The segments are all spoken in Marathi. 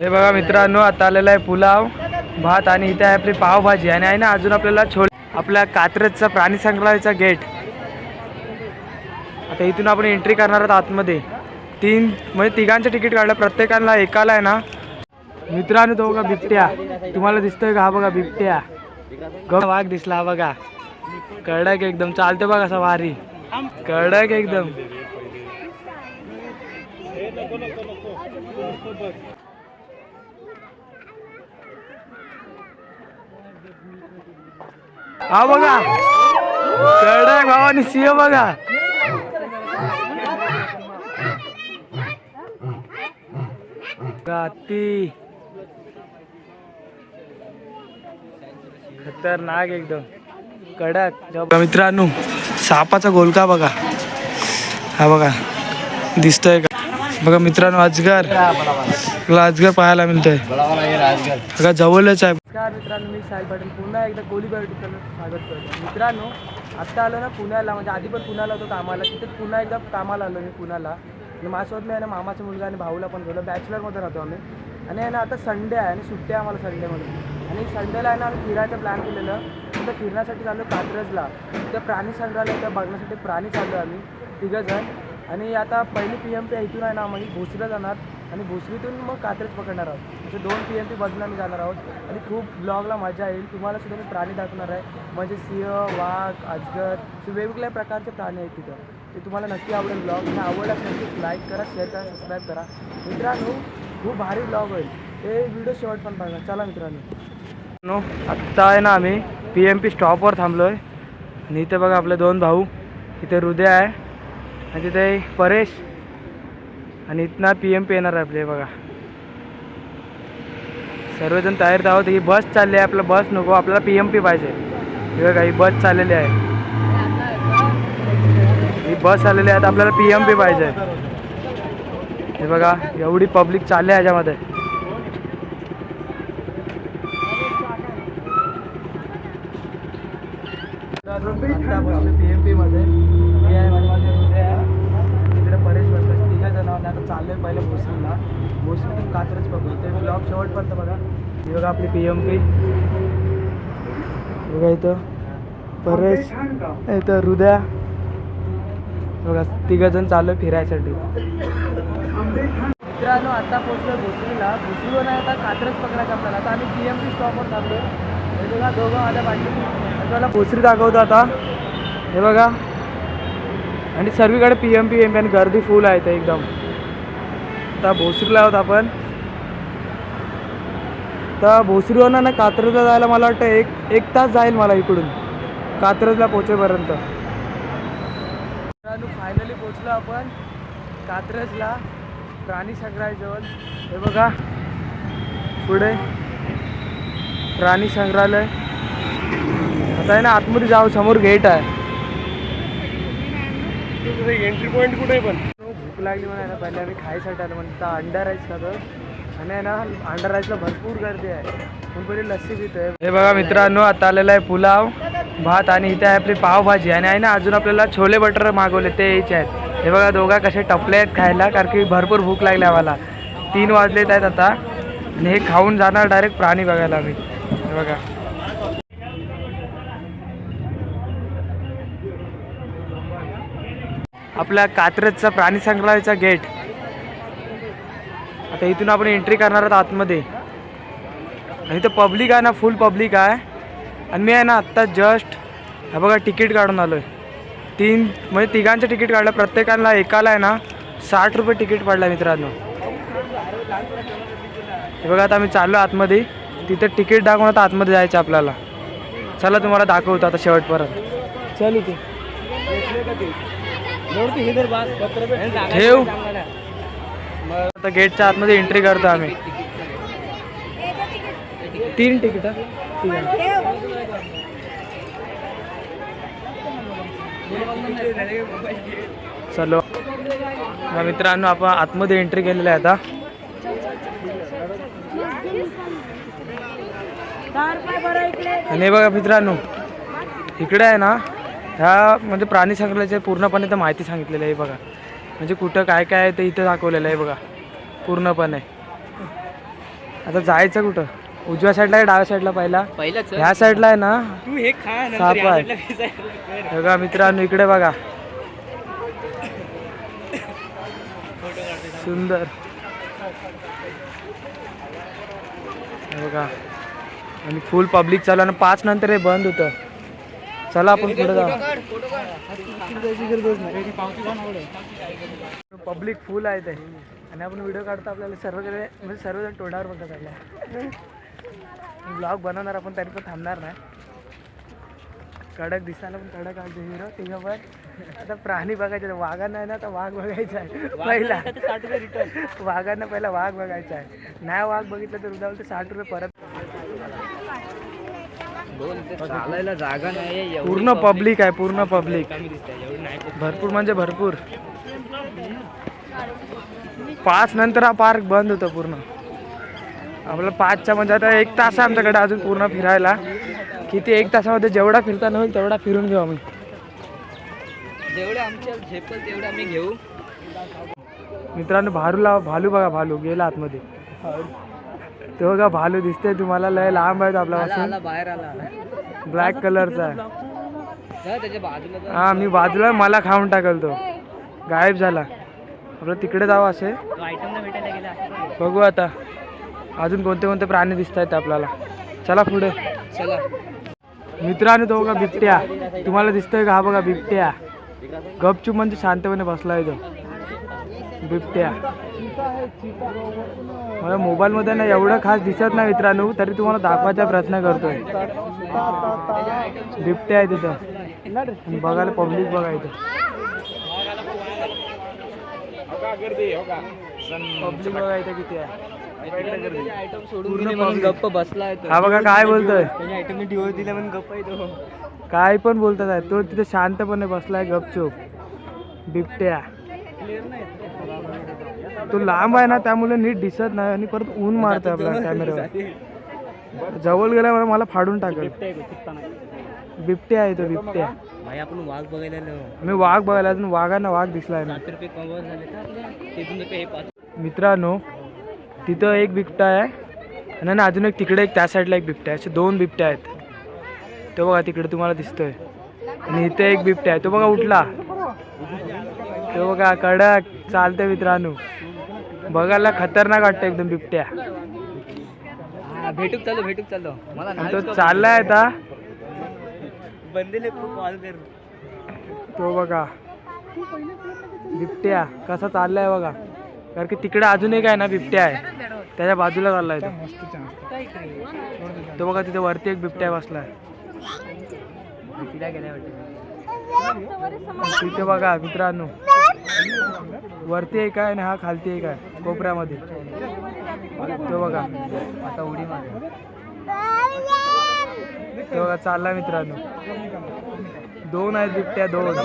हे बघा मित्रांनो आता आलेला आहे पुलाव भात आणि इथे आहे आपली पावभाजी. आणि आहे ना अजून आपल्याला छोले आपल्या कात्रजचा प्राणी संग्रहालयाचा गेट आता इथून आपण एंट्री करणार आहोत आतमध्ये. तीन म्हणजे तिघांचं तिकीट काढलं. प्रत्येकाला एकाला आहे ना. मित्रांनो तो बघा बिबट्या. तुम्हाला दिसतोय का? हा बघा बिबट्या. ग वाघ दिसला हा बघा. कडक एकदम. चालतो बघा असा वारी. कडक एकदम. हा बघा. कडक भावानी सिंह बघा. गाती खतरनाक एकदम. कडक. मित्रांनो सापाचा गोलका बघा. हा बघा. दिसतोय का? बघा मित्रांनो अजगर. तुला अजगर पाहायला मिळतोय. बघा जवळच आहे. नमस्कार मित्रांनो मी साहेब पाटील. पुन्हा एकदा कोलीबाई युट्यूब स्वागत करतो. मित्रांनो आत्ता आलो ना पुण्याला म्हणजे आधी पण पुण्याला होतो कामाला तिथे पुन्हा एकदा कामाला आलो मी पुण्याला. आणि माझ्यासोबत मी आहे ना मामाचा मुलगा आणि भाऊला पण गेलो बॅचलरमध्ये राहतो आम्ही. आणि आहे ना आता संडे आहे आणि सुट्टी आहे आम्हाला संडेमध्ये. आणि संडेला आहे ना आम्ही फिरायचं प्लॅन केलेलं. तिथं फिरण्यासाठी चाललो कात्रजला. तिथं प्राणी संग्रहालय त्या बघण्यासाठी प्राणी चाललो आम्ही तिघंजण. आणि आता पहिली पी एम पी इथून आहे ना आम्ही भोसरीला जाणार. आणि भोसरीतून मग कात्रज पकडणार आहोत. असे दोन पी एम पी बघून आम्ही जाणार आहोत. आणि खूप ब्लॉगला मजा येईल. तुम्हाला सुद्धा मी प्राणी दाखवणार आहे. म्हणजे सिंह वाघ अजगर असे वेगवेगळ्या प्रकारचे प्राणी आहेत तिथं. ते तुम्हाला नक्की आवडेल ब्लॉग आणि आवडल्यास नक्कीच लाईक करा शेअर करा सबस्क्राईब करा. मित्रांनो खूप भारी ब्लॉग होईल. ते व्हिडिओ शेवट पण बघा. चला मित्रांनो. नो आत्ता आहे ना आम्ही पी एम पी स्टॉपवर थांबलो आहे आणि इथे बघा आपले दोन भाऊ. इथे हृदय आहे. आणि तिथे परेश. आणि इथनं पी एम पी येणार आहे आपले बघा. सर्वजण तयार आहोत. ही बस चालली आहे आपलं बस नको आपल्याला पी एम पी पाहिजे. हे बघा ही बस चाललेली आहे. ही बस आलेली आहे आता आपल्याला पी एम पी पाहिजे. हे बघा एवढी पब्लिक चालली आहे ह्याच्यामध्ये पी एम पीमध्ये मी आहे आणि माझे हृदय आहे तिकडे परेश बसला तिघा आता आता आहे पहिले भोसरीला भोसरीतून कात्रच बघू. ते ब्लॉग शेवटपर्यंत बघा. हे बघा आपली पी एम पी बघा इथं. परेश इथं हृदया. बघा तिघं चाललो आहे फिरायसाठी. मित्रांनो आता पोहोचलो भोसरीला. भोसरीवर नाही आता कात्रच पकडायचं आपल्याला. आता आम्ही पी एम पी स्टॉपवर थांबलो हे बघा दोघं माझ्या पाठी मला भोसरी दाखवतो आता. हे बघा. आणि सर्वीकडे P M P M P आणि गर्दी फुल आहे ते एकदम. आता भोसरीला आहोत आपण. तर भोसरीवरनं ना कात्रजला जायला मला वाटतं एक एक तास जाईल मला इकडून. कात्रजला पोचेपर्यंत फायनली पोचलो आपण कात्रजला. प्राणी संग्रहालयजवळ हे बघा. पुढे. प्राणी संग्रहालय आता आहे ना आतमध्ये जाऊ समोर गेट आहे. एंट्री पॉईंट कुठे पण? लागली म्हणा ना पहिले आम्ही खायसाठी आलो म्हणजे अंडर अंडा राईस खातो आणि आहे ना अंडा राईसला भरपूर गर्दी आहे. पण पहिले लस्सी आहे हे बघा मित्रांनो आता आलेला आहे पुलाव भात आणि इथे आहे आपली पावभाजी. आणि आहे ना अजून आपल्याला छोले बटर मागवले ते यायचे आहेत. हे बघा दोघा कसे टपले आहेत खायला कारण की भरपूर भूक लागली आम्हाला. तीन वाजलेत आहेत आता. आणि हे खाऊन जाणार डायरेक्ट प्राणी बघायला आम्ही. हे बघा. आपल्या कात्रजचा प्राणी संग्रहालयाचा गेट आता इथून आपण एंट्री करणार आहोत आतमध्ये. आणि इथं पब्लिक आहे ना फुल पब्लिक आहे. आणि मी आहे ना आत्ता जस्ट हा बघा तिकीट काढून आलो आहे तीन म्हणजे तिघांचं तिकीट काढलं. प्रत्येकाला एकाला आहे ना साठ रुपये तिकीट पडलं मित्रांनो. हे बघा आता आम्ही चाललो आतमध्ये. तिथं तिकीट दाखवून आता आतमध्ये जायचं आपल्याला. चला तुम्हाला दाखवतो आता शेवटपर्यंत. चल इथे. ठेव. आता गेटच्या आतमध्ये एंट्री करतो आम्ही. तीन तिकीट चलो. मित्रांनो आपण आतमध्ये एंट्री केलेली आहे आता. आणि हे बघा मित्रांनो इकडे आहे ना ह्या म्हणजे प्राणी संग्रहालयाचे पूर्णपणे तर माहिती सांगितलेली आहे बघा. म्हणजे कुठं काय काय आहे ते इथं दाखवलेलं आहे बघा. पूर्णपणे. आता जायचं कुठं? उजव्या साईडला आहे डाव्या साईडला पहिला? ह्या साईडला आहे ना? तू हे खा साप आहे. बघा मित्रांनो इकडे बघा. सुंदर. हे बघा. आणि फुल पब्लिक चालू आणि पाच नंतर हे बंद होतं. चला आपण पुढे जाऊ. पब्लिक फुल आहे ते. आणि आपण व्हिडिओ काढतो आपल्याला सर्वकडे म्हणजे सर्वजण तोंडावर बघत आपल्या ब्लॉग बनवणार आपण तरी पण थांबणार नाही. कडक दिसायला पण कडक आहे हिरो त्याच्यावर. आता प्राणी बघायचे वाघांना आहे ना आता वाघ बघायचा आहे. पहिला. वाघांना पहिला वाघ बघायचा आहे. नाही वाघ बघितलं तर उद्या ते साठ रुपये परत. चालायला जागा नाही पूर्ण पब्लिक आहे पूर्ण पब्लिक भरपूर म्हणजे भरपूर. पाच नंतर हा पार्क बंद होतं पूर्ण. आपलं पाचच्या म्हणजे आता एक तास आहे आमच्याकडे अजून पूर्ण फिरायला. किती एक तासामध्ये जेवढा फिरताना होईल तेवढा फिरून घेऊ आम्ही. जेवढे आमच्या झेपल तेवढे आम्ही घेऊ. मित्रांनो भालूला भालू बघा भालू गेला आतमध्ये. तो बघा भालू दिसते तुम्हाला. लय लांब आहे आपल्यापासून. आला बाहेर आला ब्लॅक कलरचा आहे. हा मी बाजूला मला खाऊन टाकल तो. गायब झाला. आपलं तिकडे जावं असे बघू आता. अजून कोणते कोणते प्राणी दिसत आहेत आपल्याला. चला पुढे. चला. मित्रांनो तो बघा बिबट्या. तुम्हाला दिसतोय का? हा बघा बिबट्या. गपचूप म्हणजे शांतपणे बसलाय तो बिबट्या. मला मोबाईलमध्ये ना एवढं खास दिसत नाही मित्रांनो तरी तुम्हाला दाखवायचा प्रयत्न करतोय. बिबट्या आहे तिथं. बघायला पब्लिक बघा इथं. पब्लिक बघा इथं किती आहे. गप्प हा बघा काय बोलतोय. दिला म्हणून गप्प आहे तो काय पण बोलतात आहे तो तिथे शांतपणे बसलाय गपचूप. बिबट्या. तो लांब आहे ना त्यामुळे नीट दिसत नाही आणि परत ऊन मारतोय आपल्या कॅमेऱ्यावर जवळ गेला मला मला फाडून टाकल. बिबट्या आहे. तो बिबट्या. भाई आपण वाघ बघायला आलो. मी वाघ बघायला अजून वाघांना वाघ दिसलाय ना सात रुपये कमवत झाले तर तिथून रुपये हे पाच मित्रांनो तिथं एक बिबटा आहे आणि ना अजून एक तिकडे एक त्या साईडला एक बिबट्या आहे. असे दोन बिबट्या आहेत. तो बघा तिकडे तुम्हाला दिसतोय. आणि इथे एक बिबट्या आहे. तो बघा उठला. तो बघा कडक. चालते मित्रांनो. बघायला खतरनाक वाटतं एकदम बिबट्या. भेटूक चाललो भेटूक चाललो. मला आणि तो चाललाय आता. बंदेले कॉल कर तो बघा. बिबट्या कसा चाललाय बघा. कारण की तिकडे अजून एक आहे ना बिबट्या आहे. त्याच्या बाजूला चाललाय तो. तो बघा तिथे वरती एक बिबट्या बसलाय. गेल्या वाटतं. तिथे बघा मित्रांनो. वरती एक आहे आणि हा खालती एक आहे कोपऱ्यामध्ये. तो बघा आता उडी मार तो बघा चालला मित्रांनो. दोन आहेत बिबट्या दोन.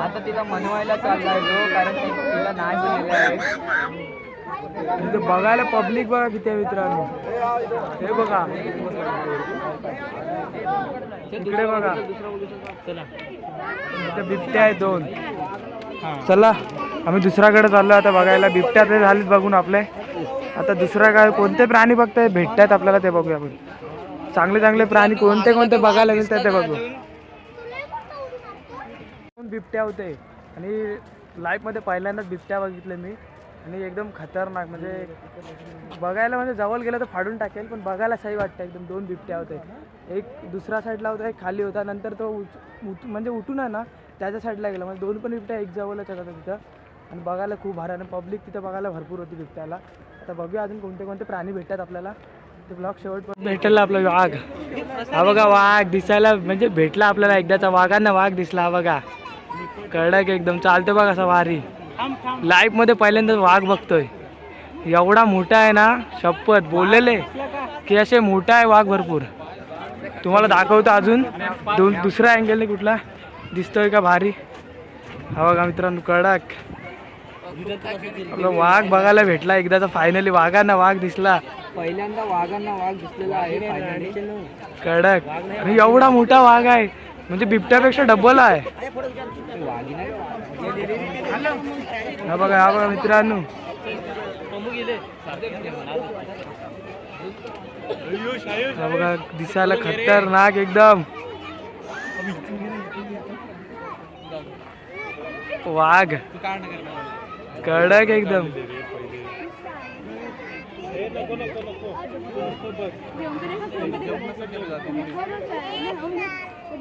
आता तिला मनवायला चाललाय जो कारण तिला नाही तिथे बघायला पब्लिक बघा किती आहे मित्रांनो. हे बघा. इकडे बघा. चला इथे बिबट्या आहेत दोन. चला आम्ही दुसऱ्याकडे चाललो आता बघायला बिबट्या ते झालेत बघून आपले. आता दुसरा काय कोणते प्राणी बघताय? भेटतात आपल्याला ते बघूया आपण. चांगले चांगले प्राणी कोणते कोणते बघायला मिळतात ते बघू. बिबट्या होते? आणि लाईफमध्ये पहिल्यांदाच बिबट्या बघितले मी. आणि एकदम खतरनाक म्हणजे बघायला म्हणजे जवळ गेलं तर फाडून टाकेल पण बघायला सही वाटतं एकदम दोन बिबट्या होते. एक दुसरा साईडला होता एक खाली होता नंतर तो उच- उठ म्हणजे उठून आहे ना त्याच्या साईडला गेला. म्हणजे दोन पण बिबट्या एक जवळच होता तिथं. आणि बघायला खूप भारी आणि पब्लिक तिथं बघायला भरपूर होती बिबट्याला. आता बघूया अजून कोणते कोणते प्राणी भेटतात आपल्याला. ते ब्लॉग शेवट भेटला आपला वाघ. हा बघा वाघ दिसायला म्हणजे भेटला आपल्याला एकदाचा. वाघांना वाघ दिसला हा बघा. कडक एकदम. चालतो बघा असा वारी लाईफमध्ये पहिल्यांदाच वाघ बघतोय. एवढा मोठा आहे ना शपथ बोललेले. की असे मोठा आहे वाघ भरपूर. तुम्हाला दाखवतो अजून. दोन दुसऱ्या अँगलने कुठला? दिसतोय का भारी? हा बघा मित्रांनो कडक. आपला वाघ बघायला भेटला. एकदाचा फायनली वाघांना वाघ दिसला. पहिल्यांदा वाघांना वाघ दिसलेला आहे. कडक. एवढा मोठा वाघ आहे. म्हणजे बिबट्यापेक्षा डबल आहे. हा बघा हा बघा मित्रांनो. हा बघा दिसायला खतरनाक एकदम. वाघ. कडक एकदम.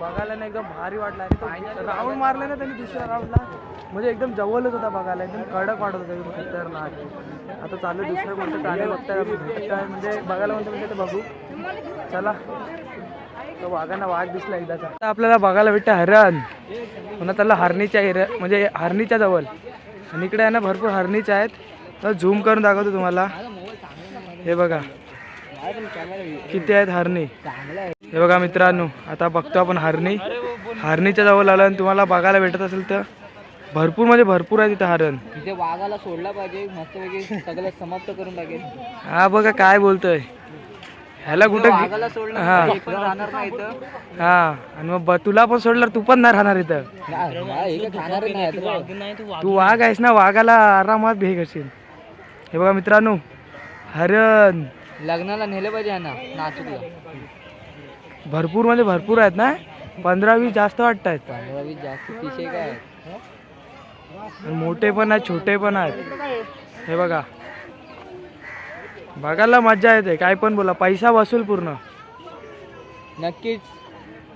बघायला ना एकदम भारी वाटला. आणि तो राऊंड मारला ना त्यांनी दुसऱ्या राऊंडला म्हणजे एकदम जवळच होता बघायला. एकदम कडक वाटत होता. एकदम खतरनाक. आता चालू दुसरं कोणतं चालेल बघताय म्हणजे बघायला म्हणतो म्हणजे ते बघू. चला. तो वाघांना वाघ दिसला एकदाचा. आता आपल्याला बघायला भेटतं हरण. पुन्हा त्याला हरणीच्या एरिया म्हणजे हरणीच्या जवळ. आणि इकडे आहे ना भरपूर हरणीच्या आहेत. तर झूम करून दाखवतो तुम्हाला. हे बघा. किती आहेत हरणी? हे बघा मित्रांनो आता बघतो आपण हरणी. हरणीच्या जवळ आलं आणि तुम्हाला बघायला भेटत असेल तर भरपूर म्हणजे भरपूर आहे तिथं हरण. तिथे वाघाला सोडला पाहिजे मस्तपैकी सगळं समाप्त करून टाकेल. हा बघा काय बोलतोय. ह्याला कुठं हा. आणि मग तुला पण सोडलं तू पण नाही राहणार इथं. तू वाघ आहेस ना वाघाला आरामात भे करशील हे बघा मित्रांनो हरण. लग्नाला नेलं पाहिजे यांना नाचूकला. भरपूर म्हणजे भरपूर आहेत ना? पंधरा वीस जास्त वाटत आहेत पंधरा वीस जास्त तिशे काय? मोठे पण आहेत छोटे पण आहेत. हे बघा. बघायला मजा येते. काय पण बोला. पैसा वसूल पूर्ण. नक्कीच.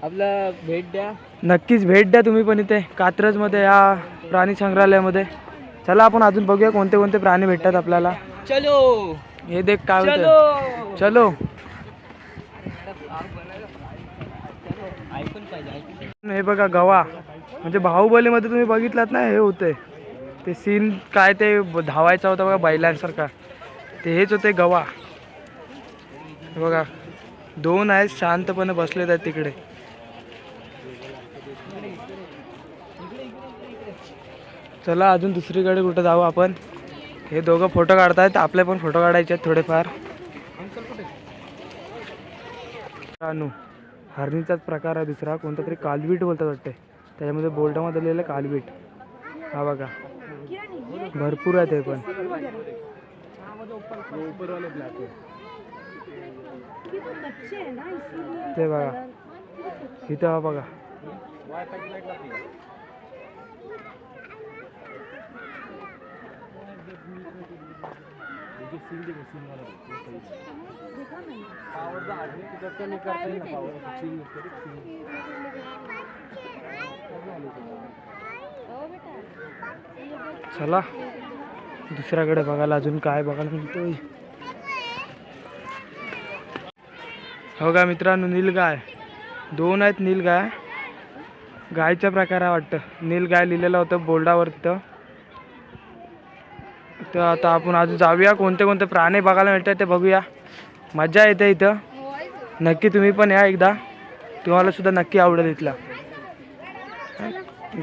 आपला भेट द्या. नक्कीच भेट द्या तुम्ही पण इथे. कात्रजमध्ये या प्राणी संग्रहालयामध्ये. चला आपण अजून बघूया कोणते कोणते प्राणी भेटतात आपल्याला. चलो! हे देख काय चलो. होतं चलो. हे बघा गवा. म्हणजे बाहुबलीमध्ये तुम्ही बघितलात ना हे होते ते सीन काय ते धावायचा होता बघा बैलांसारखा. ते हेच होते गवा. बघा दोन आहेत शांतपणे बसलेत आहेत तिकडे. चला अजून दुसरीकडे कुठं जाऊ आपण? हे दोघं फोटो काढतायत आपले पण फोटो काढायचे आहेत थोडेफार. अनु हरणीचाच प्रकार आहे दुसरा कोणता तरी कालवीट बोलतात वाटते त्याच्यामध्ये बोल्टामध्ये लिहिलं कालवीट. हा बघा. भरपूर आहे ते पण. ते बघा. इथं हा बघा. चला दुसऱ्याकडे बघायला अजून काय बघायला मिळतोय. हो का मित्रांनो नीलगाय दोन आहेत नीलगाय गायचा प्रकार आहे वाटतं नीलगाय लिहिलेलं होतं बोर्डावर तिथं तर आता आपण अजून जाऊया. कोणते कोणते प्राणी बघायला मिळतात ते बघूया. मजा येते इथं. नक्की तुम्ही पण या एकदा. तुम्हाला सुद्धा नक्की आवडेल इथला.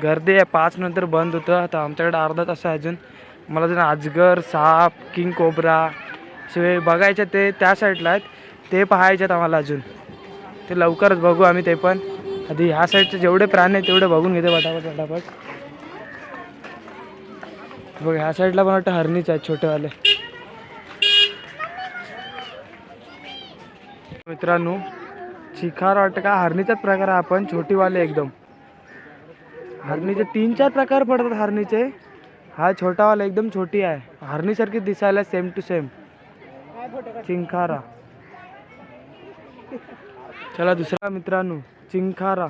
गर्दी आहे. पाच नंतर बंद होतं. आता आमच्याकडे अर्धा तास आहे अजून. मला अजून आजगर साप किंग कोबरा असे बघायचे ते त्या साईडला आहेत. ते पाहायचे आहेत आम्हाला अजून. ते लवकरच बघू आम्ही ते पण. आधी ह्या साईडचे जेवढे प्राणी आहेत तेवढे बघून घेते पटापट पटापट. बघ ह्या साईडला पण वाटतं हरणीच आहेत छोटेवाले. मित्रांनो चिखार वाटतं का हरणीचाच प्रकार आहे आपण छोटीवाले एकदम. हरणीचे तीन चार प्रकार पडतात हरणीचे. हा छोटावाला एकदम छोटी आहे. हरणीसारखी दिसायला सेम टू सेम चिंखारा. चला दुसरा मित्रांनो चिंखारा.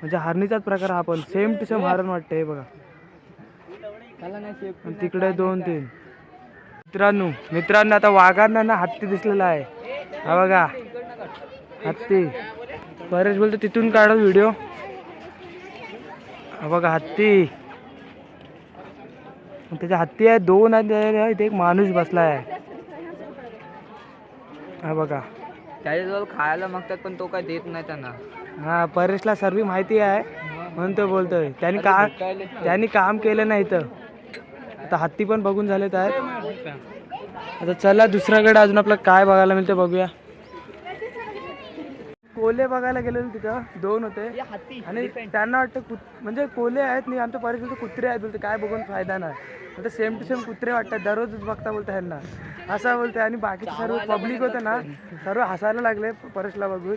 म्हणजे हरणीचाच प्रकार हा पण सेम टू सेम हरण वाटतं हे बघा. आणि तिकडे दोन तीन. मित्रांनो मित्रांनो आता वाघांना ना हत्ती दिसलेला आहे. हा बघा. हत्ती. परेश बोलतो तिथून काढा व्हिडिओ हा बघा हत्ती. त्याच्या हत्ती आहे दोन त्याच्या- इथे एक माणूस बसला आहे. हा बघा. त्याच्याजवळ खायला मागतात पण तो काय देत नाही त्यांना. हा परेशला सर्व माहिती आहे म्हणून तो बोलतोय. त्यांनी का त्यांनी काम केलं नाही इथं आता हत्ती पण बघून झालेत आहेत आता चला दुसऱ्याकडे अजून आपलं काय बघायला मिळतं बघूया. कोले बघायला गेलेलो तिथं दोन होते. आणि त्यांना वाटतं कुत म्हणजे कोले आहेत नाही आमच्या परिसरात कुत्रे आहेत बोलते काय बघून फायदा नाही. आता सेम टू सेम कुत्रे वाटतात दररोजच बघता बोलता ह्यांना. असं बोलते आणि बाकीचे सर्व पब्लिक होते ना सर्व हसायला लागले परेशला बघून.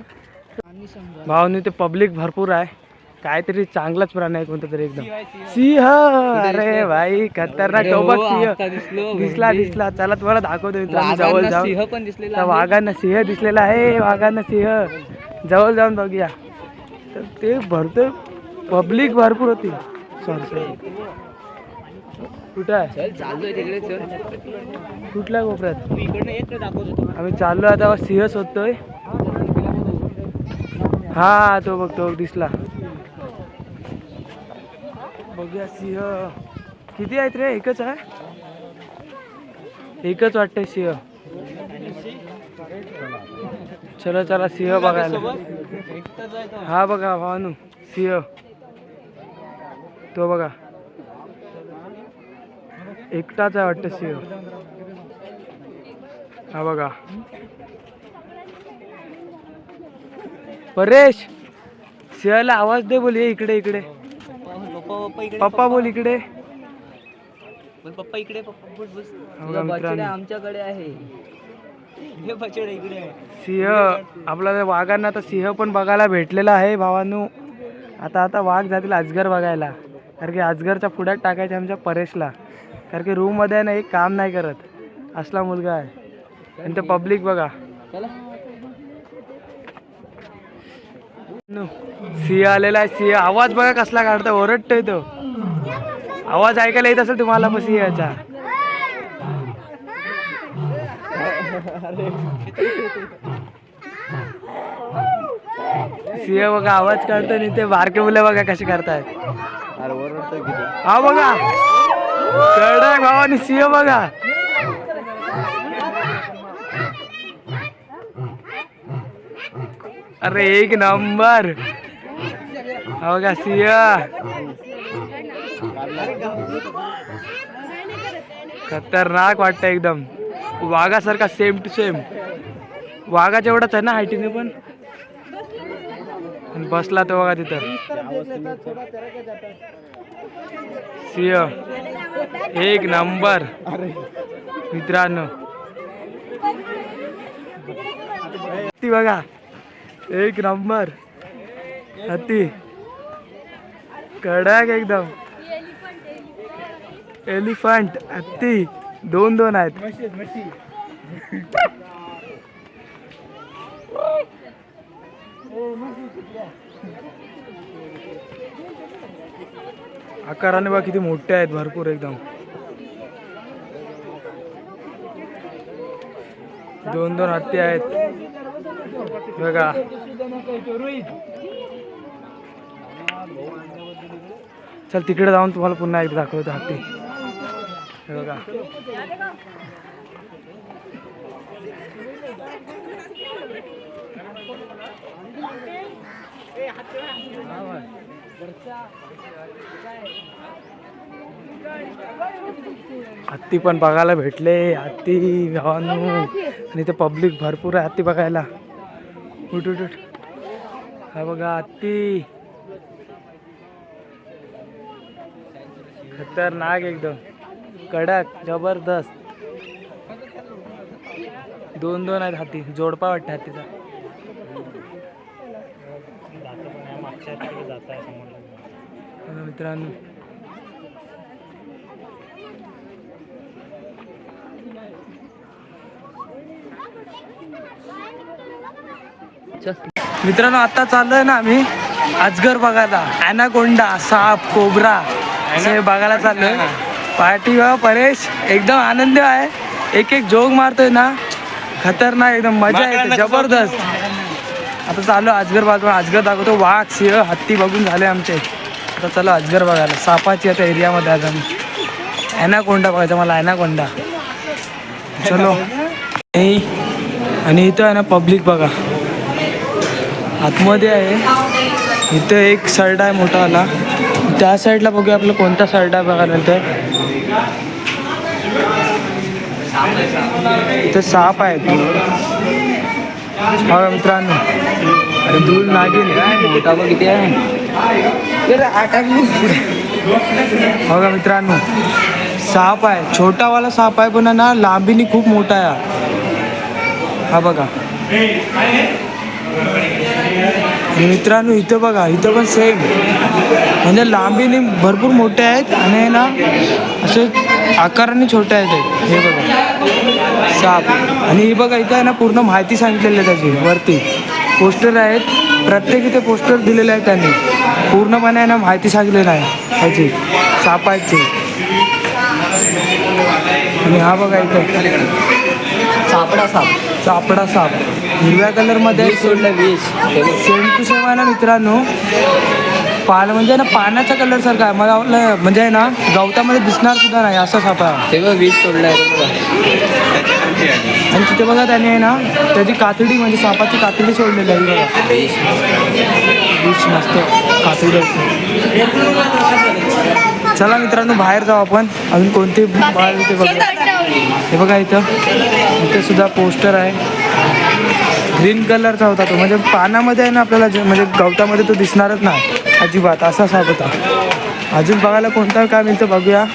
भावनी ते पब्लिक भरपूर आहे. काहीतरी चांगलाच प्राणी आहे कोणता तरी एकदम. सिंह अरे भाई खतरनाक टोबक सिंह दिसला दिसला चला तुम्हाला दाखवतो मित्रांनो, जवळ जाऊन वाघांना सिंह दिसलेला आहे वाघांना सिंह. जवळ जाऊन बघूया. तर ते भरते पब्लिक भरपूर होती. Sorry sorry. कुठं आहे? कुठल्या कोपऱ्यात? आम्ही चाललो आता सिंह शोधतोय. हा तो बघ तो बघ, दिसला. बघूया सिंह. किती आहेत रे? एकच आहे? एकच वाटतंय सिंह. चलो चला सिंह बघायला. हा बघा भावानू सिंह. तो बघा. एकटाच आहे वाटतं सिंह. हा बघा. परेश सिंहाला आवाज दे बोल ये इकडे इकडे. पप्पा पप्पा इकडे पप्पा बोल इकडे. बोल पप्पा इकडे पप्पा बोल बस तुझा का मित्रांनो? बछडा आमच्याकडे आहे. हे बछडा इकडे आहे. सिंह आपल्याला वाघांना आता सिंह पण बघायला भेटलेला आहे भावानू. आता आता वाघ जातील अजगर बघायला. कारण की अजगरच्या पुढ्यात टाकायचे आमच्या परेशला. कारण की रूममध्ये ना एक काम नाही करत. असला मुलगा आहे. आणि ते पब्लिक बघा. चला नु, सिंह आलेला आहे सिंह आवाज बघा कसला काढतो ओरडतोय तो. आवाज ऐकायला येत असेल तुम्हाला मग सिंहाचा सिंह बघा आवाज काढतो आणि ते बारके मुलं बघा कशी करतायत. अरे ओरडतो किती हा बघा. कडक भावानी सिंह बघा. अरे एक नंबर. हो का सिंह खतरनाक वाटतं एकदम. वाघासारखा सेम टू सेम वाघा जेवढाच आहे ना हायटीने पण? आणि बसला तो बघा तिथं. सिंह एक नंबर. मित्रांनो. ती बघा. एक नंबर. हत्ती कडक एकदम. एलिफंट हत्ती दोन दोन आहेत. आकाराने बा किती मोठे आहेत भरपूर एकदम. दोन दोन हत्ती आहेत. बघा. चल तिकडे जाऊन तुम्हाला पुन्हा एकदा दाखवतो हत्ती. हे बघा. हत्ती पण बघायला भेटले हत्ती गावांनो आणि ते पब्लिक भरपूर आहे हत्ती बघायला. उठ उठ उठ. हा बघा हत्ती खतरनाक एकदम. कडक जबरदस्त. दोन दोन आहेत हाती. जोडपा वाटतं हातीचा. मित्रांनो. मित्रांनो आता चाललोय ना आम्ही अजगर बघायला. अॅनाकोंडा साप कोबरा असे बघायला चाललोय. पार्टी बघा परेश. एकदम आनंद आहे. एक एक जोग मारतोय ना. खतरनाक एकदम मजा येते जबरदस्त. आता चालू अजगर बाजू अजगर दाखवतो वाघ सिंह हत्ती बघून झाले आमचे. आता चलो अजगर बघायला. सापाची आता एरियामध्ये आज आम्ही. अॅनाकोंडा बघायचा मला अॅनाकोंडा. चलो. आणि इथं आहे ना पब्लिक बघा. आतमध्ये आहे. इथं एक सर्ट आहे मोठा आला त्या साईडला बघूया आपलं कोणता सर्ट आहे बघा नंतर इथं साप आहे. बघा मित्रांनो. अरे धूल नागिन. हो मोठा बघ किती आहे बघा मित्रांनो. साप आहे. छोटावाला साप आहे पण ना लांबीनी खूप मोठा आहे हा. बघा. मित्रांनो इथं बघा इथं पण सेम म्हणजे लांबीने भरपूर मोठे आहेत आणि ना असे आकाराने छोटे आहेत. हे बघा. साप. आणि हे बघा इथं आहे ना पूर्ण माहिती सांगितलेली आहे त्याची वरती. पोस्टर आहेत. प्रत्येक इथे पोस्टर दिलेले आहेत त्यांनी. पूर्णपणे आहे ना माहिती सांगितलेली आहे त्याची. सापाची आणि हा बघा इथं. सापडा साप. चापडा साप. हिरव्या कलरमध्ये वीज सोडलं वीज सेम टू सेम आहे ना मित्रांनो. पान म्हणजे ना पाण्याचा कलर सारखा आहे. मला वाटलं म्हणजे आहे ना गवतामध्ये दिसणार सुद्धा नाही असा साप आहे. ते बघ वीज सोडलाय आणि तिथे बघा त्याने आहे ना त्याची कातडी म्हणजे सापाची कातडी सोडलेली आहे. बघा. विष मस्त कातडी चला मित्रांनो बाहेर जाऊ आपण. अजून कोणते बाळ ते बघा हे बघा इथं. इथे सुद्धा पोस्टर आहे. ग्रीन कलरचा होता तो. म्हणजे पानामध्ये आहे ना आपल्याला जे- म्हणजे गवतामध्ये तो दिसणारच नाही. अजिबात. असा साप होता. अजून बघायला कोणता काय मिळतं बघूया.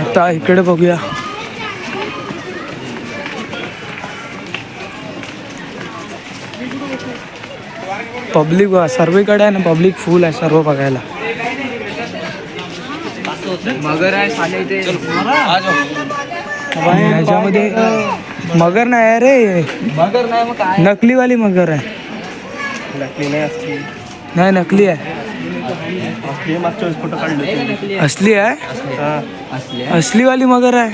आता इकडे बघूया. पब्लिक बघा सर्वीकडे आहे ना पब्लिक फुल आहे सर्व बघायला. मगर आहे साले इथे आणि ह्याच्यामध्ये मगर नाही आहे रे. मगर नाही मग काय? नकलीवाली मगर आहे. नाही नकली आहे. असली आहे असले असलीवाली मगर आहे.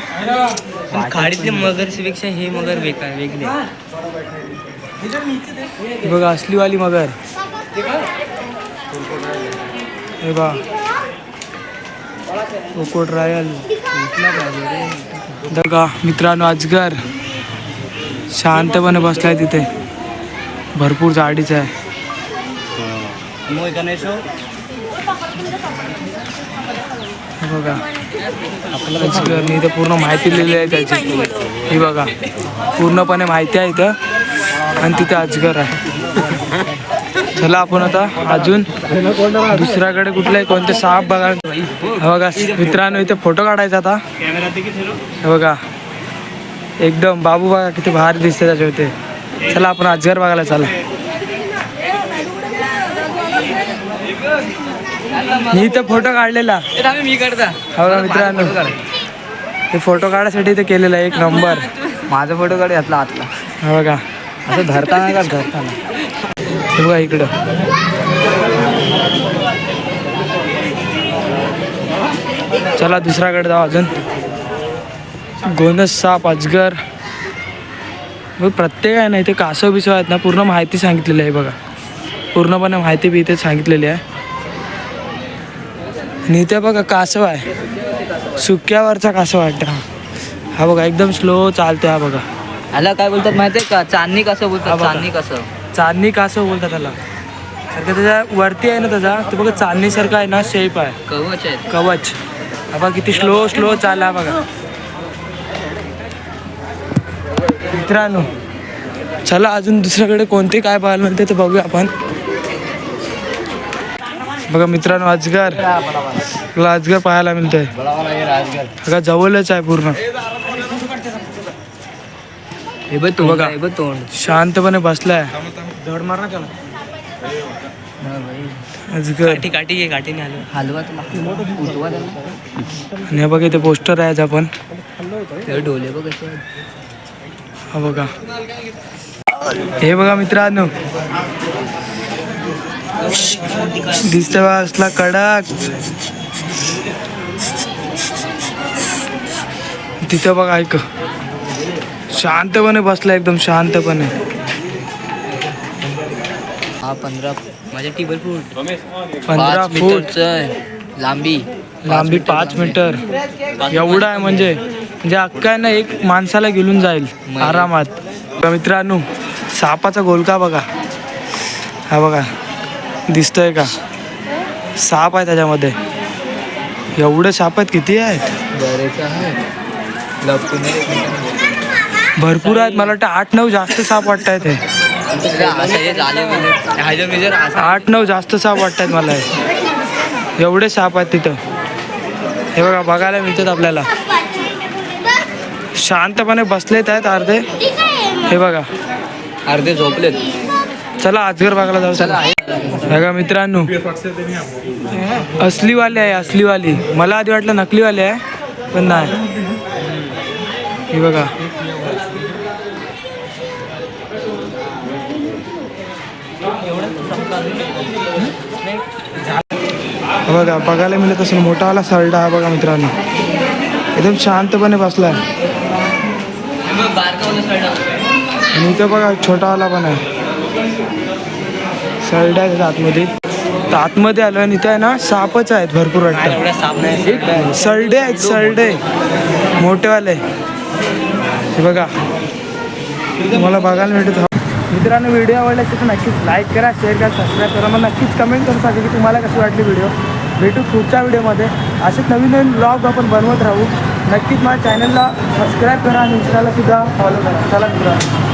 खाडीतले मगरपेक्षा हे मगर बेकार वेगळे हे बघा असलीवाली मगर. हे बघा. कोकोड रॉयल. बघा मित्रांनो अजगर शांतपणे बसलाय तिथे. भरपूर झाडीच आहे. बघा. अजगर मी इथं पूर्ण माहिती लिहिली आहे त्याची. ही बघा. पूर्णपणे माहिती आहे इथं. आणि तिथे अजगर आहे. चला आपण आता अजून दुसऱ्याकडे कुठले कोणते साप बघा. हे बघा मित्रांनो इथे फोटो काढायचा आता. हे बघा एकदम बाबू बघा किती भारी दिसते त्याच्या होते चला आपण अजगर बघायला चला. मी इथं फोटो काढलेला. हा बघा मित्रांनो. हे फोटो काढायसाठी इथे केलेला एक नंबर. माझा फोटो काढ घातला आतला. हा बघा. असं धरताना का धरताना? हे बघा इकडं. चला दुसऱ्याकडे जाऊ अजून. गोंदस साप अजगर. बघ प्रत्येक आहे ना इथे कासव बिसव आहेत ना पूर्ण माहिती सांगितलेली आहे बघा. पूर्णपणे माहिती बी इथे सांगितलेली आहे. आणि इथे बघा कासव आहे. सुक्यावरचा कासव वाटतं हा. हा बघा एकदम स्लो चालतो हा बघा. ह्याला काय बोलतात माहितीये का? चांदणी कसं बोलतात. चांदणी कसं चांदणी कासव बोलतात त्याला? सारखं त्याच्या वरती आहे ना त्याचा ते बघा चांदणीसारखा आहे ना शेप आहे. कवच आहेत कवच. हा बघा किती स्लो स्लो चालला बघा. मित्रांनो चला अजून दुसऱ्याकडे कोणते काय पाहायला मिळते ते बघूया आपण. बघा मित्रांनो अजगर. तुला अजगर पाहायला मिळतोय. बघा जवळच आहे पूर्ण. हे बघ तोंड बघा. हे बघ तोंड. शांतपणे बसलाय. धड मार ना त्याला. अजगर काठी घे काठीने हलवा हलवा तुला. उठवा त्याला. आणि हे बघा इथे पोस्टर आहे आज आपण. ते डोले बघ कसे आहेत. हा बघा. हे बघा मित्रांनो. दिसतंय बा असला कडक. तिथं बघा ऐक. शांतपणे बसला एकदम शांतपणे. हा पंधरा माझ्या टेबल फूट. पंधरा फूट. लांबी. लांबी पाच मीटर. एवढा आहे म्हणजे. म्हणजे अक्का आहे ना एक माणसाला घेऊन जाईल आरामात. बघा मित्रांनो सापाचा गोलका बघा. हा बघा. दिसतोय का? साप आहे त्याच्यामध्ये. एवढे साप आहेत किती आहेत? बरेच आहे भरपूर आहेत. मला वाटतं आठ नऊ जास्त साप वाटत आहेत हे. आठ नऊ जास्त साप वाटत आहेत मला एवढे साप आहेत तिथं. हे बघा बघायला मिळतात आपल्याला. शांतपणे बसलेत आहेत अर्धे. हे बघा. अर्धे झोपलेत. चला आजगर बघायला जाऊ चला. बघा मित्रांनो. असलीवाली आहे असलीवाली. मला आधी वाटलं नकलीवाली आहे पण नाही. हे बघा. बघा बघायला मिळत असेल मोठावाला सरडा हा बघा मित्रांनो. एकदम शांतपणे बसलाय. आणि इथं बघा छोटावाला पण आहे. सरडा आहे आतमध्ये. तर आतमध्ये आलो आणि इथं आहे ना सापच आहेत भरपूर वाटतं. सरडे आहेत सरडे. मोठेवाले हे बघा. तुम्हाला बघायला मिळत मित्रांनो व्हिडिओ आवडला तर नक्कीच लाईक करा शेअर करा सबस्क्राईब करा. मग नक्कीच कमेंट करून सांगा की तुम्हाला कशी वाटली व्हिडिओ भेटू पुढच्या व्हिडिओमध्ये. असेच नवीन नवीन ब्लॉग आपण बनवत राहू. नक्कीच माझ्या चॅनलला सबस्क्राईब करा आणि इन्स्टाला सुद्धा फॉलो करा. चला मित्रांनो.